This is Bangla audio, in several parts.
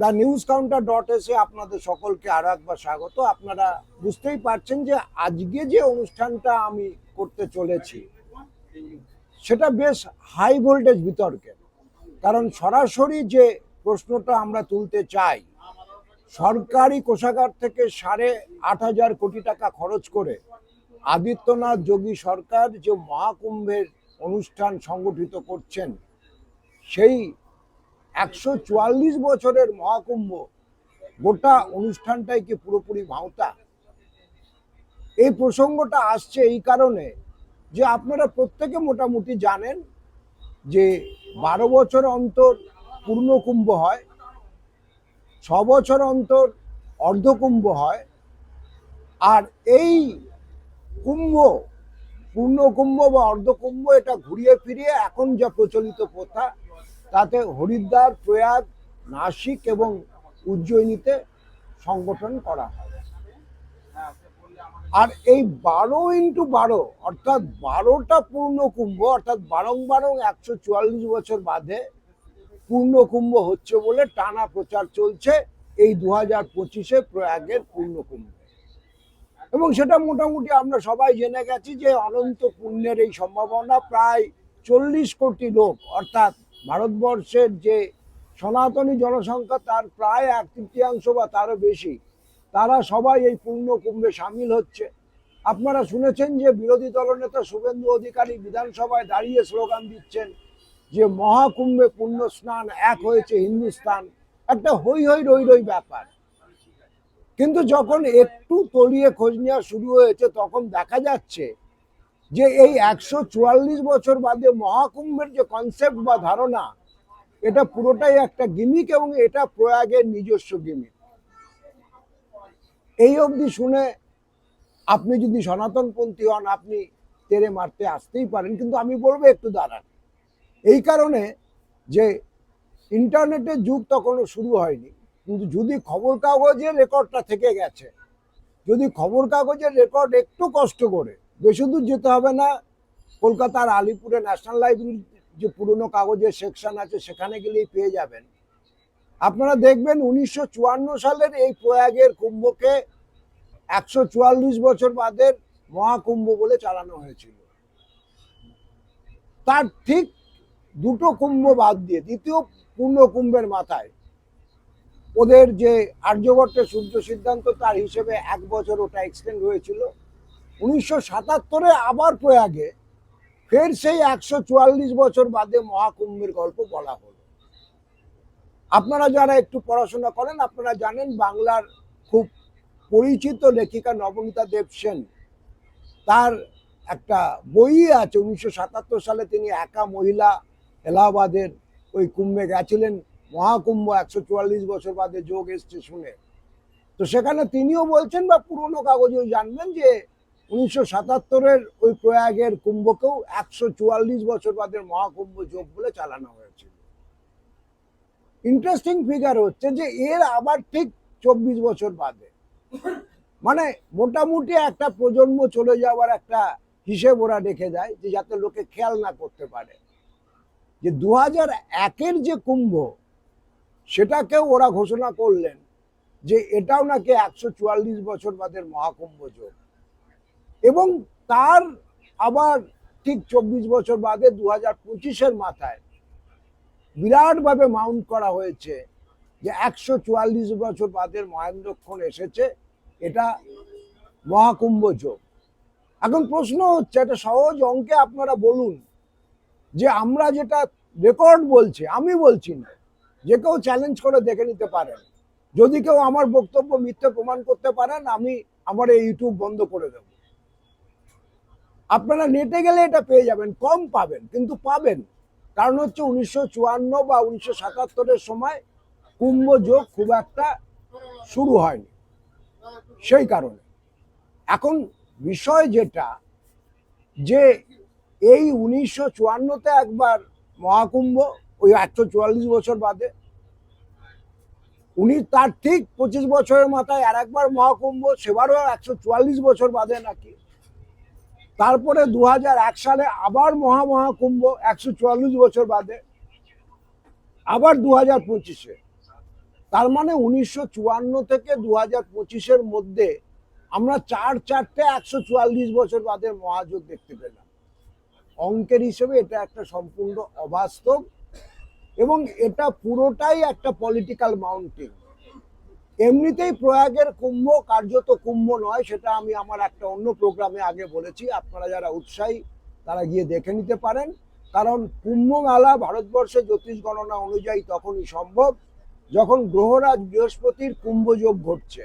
দ্য নিউজ কাউন্টার ডট এসে আপনাদের সকলকে আরও একবার স্বাগত। আপনারা বুঝতেই পারছেন যে আজকে যে অনুষ্ঠানটা আমি করতে চলেছি, সেটা বেশ হাই ভোল্টেজ বিতর্কের কারণ সরাসরি যে প্রশ্নটা আমরা তুলতে চাই, সরকারি কোষাগার থেকে সাড়ে আট হাজার কোটি টাকা খরচ করে আদিত্যনাথ যোগী সরকার যে মহাকুম্ভের অনুষ্ঠান সংগঠিত করছেন, সেই একশো চুয়াল্লিশ বছরের মহাকুম্ভ, গোটা অনুষ্ঠানটাই কি পুরোপুরি ভাঁওতা? এই প্রসঙ্গটা আসছে এই কারণে যে আপনারা প্রত্যেকে মোটামুটি জানেন যে বারো বছর অন্তর পূর্ণকুম্ভ হয়, ছ বছর অন্তর অর্ধকুম্ভ হয়, আর এই কুম্ভ, পূর্ণকুম্ভ বা অর্ধকুম্ভ এটা ঘুরিয়ে ফিরিয়ে এখন যা প্রচলিত প্রথা তাতে হরিদ্বার, প্রয়াগ, নাসিক এবং উজ্জয়িনীতে সংগঠন করা আর এই বারো ইন্টু বারো, অর্থাৎ বারোটা পূর্ণ কুম্ভ, অর্থাৎ বারং বারং একশো চুয়াল্লিশ বছর বাদে পূর্ণ কুম্ভ হচ্ছে বলে টানা প্রচার চলছে এই দু হাজার পঁচিশে প্রয়াগের পূর্ণ কুম্ভ। এবং সেটা মোটামুটি আমরা সবাই জেনে গেছি যে অনন্ত পুণ্যের এই সম্ভাবনা প্রায় চল্লিশ কোটি লোক, অর্থাৎ ভারতবর্ষের যে সনাতনী জনসংখ্যা তার প্রায় এক তৃতীয়াংশ বা তারও বেশি, তারা সবাই এই পূর্ণ কুম্ভে সামিল হচ্ছে। আপনারা শুনেছেন যে বিরোধী দলনেতা শুভেন্দু অধিকারী বিধানসভায় দাঁড়িয়ে স্লোগান দিচ্ছেন যে মহাকুম্ভে পূর্ণ স্নান এক হয়েছে হিন্দুস্তান একটা হই হই রই রই ব্যাপার। কিন্তু যখন একটু তলিয়ে খোঁজ নেওয়া শুরু হয়েছে, তখন দেখা যাচ্ছে যে এই একশো চুয়াল্লিশ বছর বাদে মহাকুম্ভের যে কনসেপ্ট বা ধারণা, এটা পুরোটাই একটা গিমিক এবং এটা প্রয়াগের নিজস্ব গিমিক এই অবধি শুনে আপনি যদি সনাতনপন্থী হন, আপনি তেরে মারতে আসতেই পারেন, কিন্তু আমি বলব একটু দাঁড়ান। এই কারণে যে ইন্টারনেটের যুগ তখনও শুরু হয়নি, কিন্তু যদি খবর কাগজের রেকর্ডটা থেকে গেছে, যদি খবর কাগজের রেকর্ড একটু কষ্ট করে বেশি দূর যেতে হবে না। কলকাতার আলিপুরে ন্যাশনাল লাইব্রেরির যে পুরনো কাগজের সেকশন আছে, সেখানে গেলেই পেয়ে যাবেন। আপনারা দেখবেন উনিশশো চুয়ান্ন সালের এই প্রয়াগের কুম্ভকে একশো চুয়াল্লিশ বছর বাদের মহাকুম্ভ বলে চালানো হয়েছিল। তার ঠিক দুটো কুম্ভ বাদ দিয়ে, দ্বিতীয় পূর্ণ কুম্ভের মাথায় ওদের যে আর্যভট্টের সূর্য সিদ্ধান্ত, তার হিসেবে এক বছর ওটা এক্সটেন্ড হয়েছিল। উনিশশো সাতাত্তরে আবার প্রয়াগে ফের সেই একশো চুয়াল্লিশ বছর বাদে মহাকুম্ভের গল্প বলা হলো। আপনারা যারা একটু পড়াশোনা করেন, আপনারা জানেন বাংলার খুব পরিচিত লেখিকা নবনীতা দেব সেন, তার একটা বই আছে, উনিশশো সাতাত্তর সালে তিনি একা মহিলা এলাহাবাদের ওই কুম্ভে গেছিলেন, মহাকুম্ভ একশো চুয়াল্লিশ বছর বাদে যোগ এসছে শুনে। তো সেখানে তিনিও বলছেন বা পুরনো কাগজেও জানবেন যে উনিশশো সাতাত্তরের ওই প্রয়াগের কুম্ভকেও একশো চুয়াল্লিশ বছর বাদের মহাকুম্ভ যোগ বলে চালানো হয়েছিল। ইন্টারেস্টিং ফিগার হচ্ছে যে এর আবার ঠিক চব্বিশ বছর বাদে। মানে মোটামুটি একটা প্রজন্ম চলে যাওয়ার একটা হিসেব ওরা রেখে দেয় যে যাতে লোকে খেয়াল না করতে পারে। যে দু হাজার একের যে কুম্ভ, সেটাকেও ওরা ঘোষণা করলেন যে এটাও নাকি একশো চুয়াল্লিশ বছর বাদের মহাকুম্ভ যোগ। এবং তার আবার ঠিক চব্বিশ বছর বাদে দু হাজার পঁচিশের মাথায় বিরাটভাবে মাউন্ট করা হয়েছে যে একশো চুয়াল্লিশ বছর বাদের মহেন্দ্রক্ষণ এসেছে, এটা মহাকুম্ভ যোগ। এখন প্রশ্ন হচ্ছে, একটা সহজ অঙ্কে আপনারা বলুন যে আমরা যেটা রেকর্ড বলছে, আমি বলছি না, যে কেউ চ্যালেঞ্জ করে দেখে নিতে পারেন। যদি কেউ আমার বক্তব্য মিথ্যে প্রমাণ করতে পারেন, আমি আমার এই ইউটিউব বন্ধ করে দেব। আপনারা নেটে গেলে এটা পেয়ে যাবেন, কম পাবেন, কিন্তু পাবেন। কারণ হচ্ছে উনিশশো চুয়ান্ন বা উনিশশো সাতাত্তরের সময় কুম্ভ যোগ খুব একটা শুরু হয়নি। সেই কারণে। এখন বিষয় যেটা, যে এই উনিশশো চুয়ান্নতে একবার মহাকুম্ভ, ওই একশো চুয়াল্লিশ বছর বাদে, উনি তার ঠিক পঁচিশ বছরের মাথায় আর একবার মহাকুম্ভ, সেবারও একশো চুয়াল্লিশ বছর বাদে নাকি। তারপরে দু সালে আবার মহা মহাকুম্ভ একশো চুয়াল্লিশ বছর বাদে, আবার দু হাজার পঁচিশে। তার মানে উনিশশো চুয়ান্ন থেকে দু হাজার পঁচিশের মধ্যে আমরা চার চারটে একশো চুয়াল্লিশ বছর বাদে মহাযুদ্ধ দেখতে পেলাম। অঙ্কের হিসেবে এটা একটা সম্পূর্ণ অবাস্তব এবং এটা পুরোটাই একটা পলিটিক্যাল মাউন্টিং এমনিতেই প্রয়াগের কুম্ভ কার্যত কুম্ভ নয়, সেটা আমি আমার একটা অন্য প্রোগ্রামে আগে বলেছি। আপনারা যারা উৎসাহী, তারা গিয়ে দেখে নিতে পারেন। কারণ কুম্ভ মেলা ভারতবর্ষে জ্যোতিষ গণনা অনুযায়ী তখনই সম্ভব, যখন গ্রহরাজ বৃহস্পতির কুম্ভযোগ ঘটছে।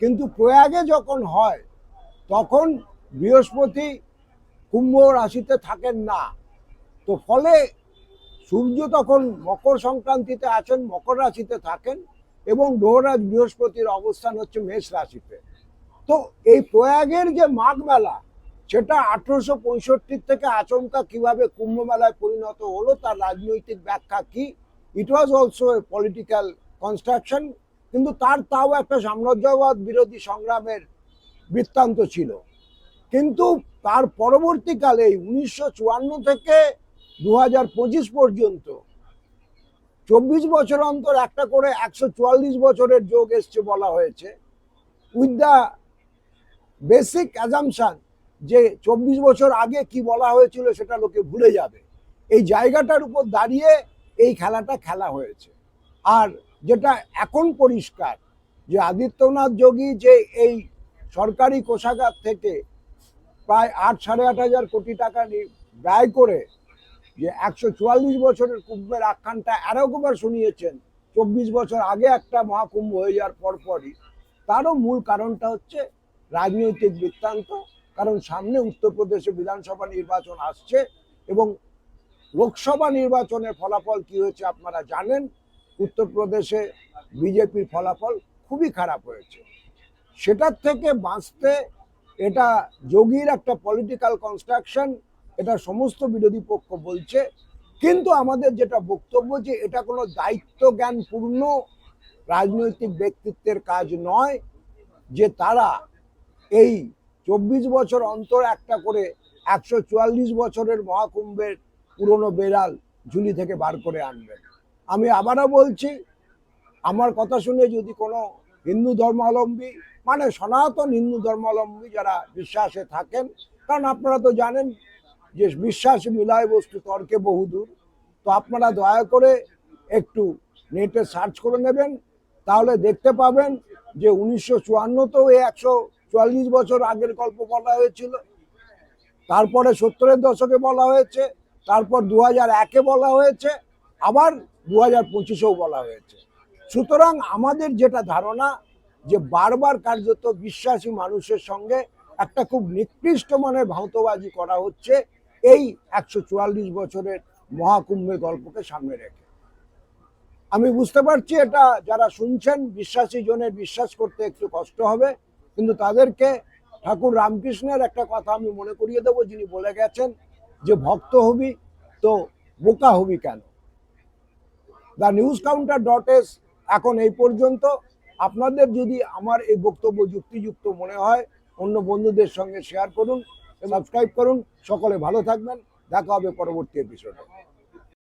কিন্তু প্রয়াগে যখন হয়, তখন বৃহস্পতি কুম্ভ রাশিতে থাকেন না। তো ফলে সূর্য তখন মকর সংক্রান্তিতে আছেন, মকর রাশিতে থাকেন। এবং গ্রহরাজ বৃহস্পতির অবস্থান হচ্ছে মেষ রাশিতে। তো এই প্রয়াগের যে মাঘ মেলা সেটা আঠারোশো পঁয়ষট্টি থেকে আচমকা কীভাবে কুম্ভ মেলায় পরিণত হলো, তার রাজনৈতিক ব্যাখ্যা কি? It was also a political construction কিন্তু তার তাও একটা সাম্রাজ্যবাদ বিরোধী সংগ্রামের বৃত্তান্ত ছিল। কিন্তু তার পরবর্তীকালে, উনিশশো চুয়ান্ন থেকে দু হাজার পঁচিশ পর্যন্ত চব্বিশ বছর অন্তর একটা করে একশো চুয়াল্লিশ বছরের যোগ এসছে বলা হয়েছে। উইথ দ্য বেসিক অ্যাজামশান যে চব্বিশ বছর আগে কি বলা হয়েছিল সেটা লোকে ভুলে যাবে। এই জায়গাটার উপর দাঁড়িয়ে এই খেলাটা খেলা হয়েছে। আর যেটা এখন পরিষ্কার যে আদিত্যনাথ যোগী যে এই সরকারি কোষাগার থেকে প্রায় আট সাড়ে আট হাজার কোটি টাকা ব্যয় করে যে একশো চুয়াল্লিশ বছরের কুম্ভের আখ্যানটা আরেকবার শুনিয়েছেন, চব্বিশ বছর আগে একটা মহাকুম্ভ হয়ে যাওয়ার পরপরই। তারও মূল কারণটা হচ্ছে রাজনৈতিক বৃত্তান্ত, কারণ সামনে উত্তরপ্রদেশে বিধানসভা নির্বাচন আসছে এবং লোকসভা নির্বাচনের ফলাফল কি হয়েছে আপনারা জানেন? উত্তরপ্রদেশে বিজেপির ফলাফল খুবই খারাপ হয়েছে। সেটার থেকে বাঁচতে এটা যোগীর একটা পলিটিক্যাল কনস্ট্রাকশন এটা সমস্ত বিরোধী পক্ষ বলছে। কিন্তু আমাদের যেটা বক্তব্য যে এটা কোনো দায়িত্ব জ্ঞানপূর্ণ রাজনৈতিক ব্যক্তিত্বের কাজ নয় যে তারা এই চব্বিশ বছর অন্তর একটা করে একশো চুয়াল্লিশ বছরের মহাকুম্ভের পুরনো বেড়াল ঝুলি থেকে বার করে আনবেন। আমি আবারও বলছি, আমার কথা শুনে যদি কোনো হিন্দু ধর্মাবলম্বী মানে সনাতন হিন্দু ধর্মাবলম্বী যারা বিশ্বাসে থাকেন, কারণ আপনারা তো জানেন যে বিশ্বাস মিলায় বস্তু তর্কে বহুদূর তো আপনারা দয়া করে একটু নেটে সার্চ করে নেবেন, তাহলে দেখতে পাবেন যে উনিশশো চুয়ান্নতেও এই একশো চুয়াল্লিশ বছর আগের গল্প বলা হয়েছিল। তারপরে সত্তরের দশকে বলা হয়েছে, তারপর দু হাজার একে বলা হয়েছে, আবার দু হাজার পঁচিশেও বলা হয়েছে। সুতরাং আমাদের যেটা ধারণা যে বারবার কার্যত বিশ্বাসী মানুষের সঙ্গে একটা খুব নিকৃষ্ট মানের ভাঁতবাজি করা হচ্ছে এই একশো চুয়াল্লিশ বছরের মহাকুম্ভের গল্পকে সামনে রেখে। আমি বুঝতে পারছি এটা যারা শুনছেন, বিশ্বাসী জনের বিশ্বাস করতে একটু কষ্ট হবে, কিন্তু তাদেরকে ঠাকুর রামকৃষ্ণের একটা কথা আমি মনে করিয়ে দেবো, যিনি বলে গেছেন যে ভক্ত হবি তো বোকা হবি কেন? The news counter dot S এখন এই পর্যন্ত। আপনাদের যদি আমার এই বক্তব্য যুক্তিযুক্ত মনে হয়, অন্য বন্ধুদের সঙ্গে শেয়ার করুন। সাবস্ক্রাইব করুন। সকলে ভালো থাকবেন। দেখা হবে পরবর্তী এপিসোডে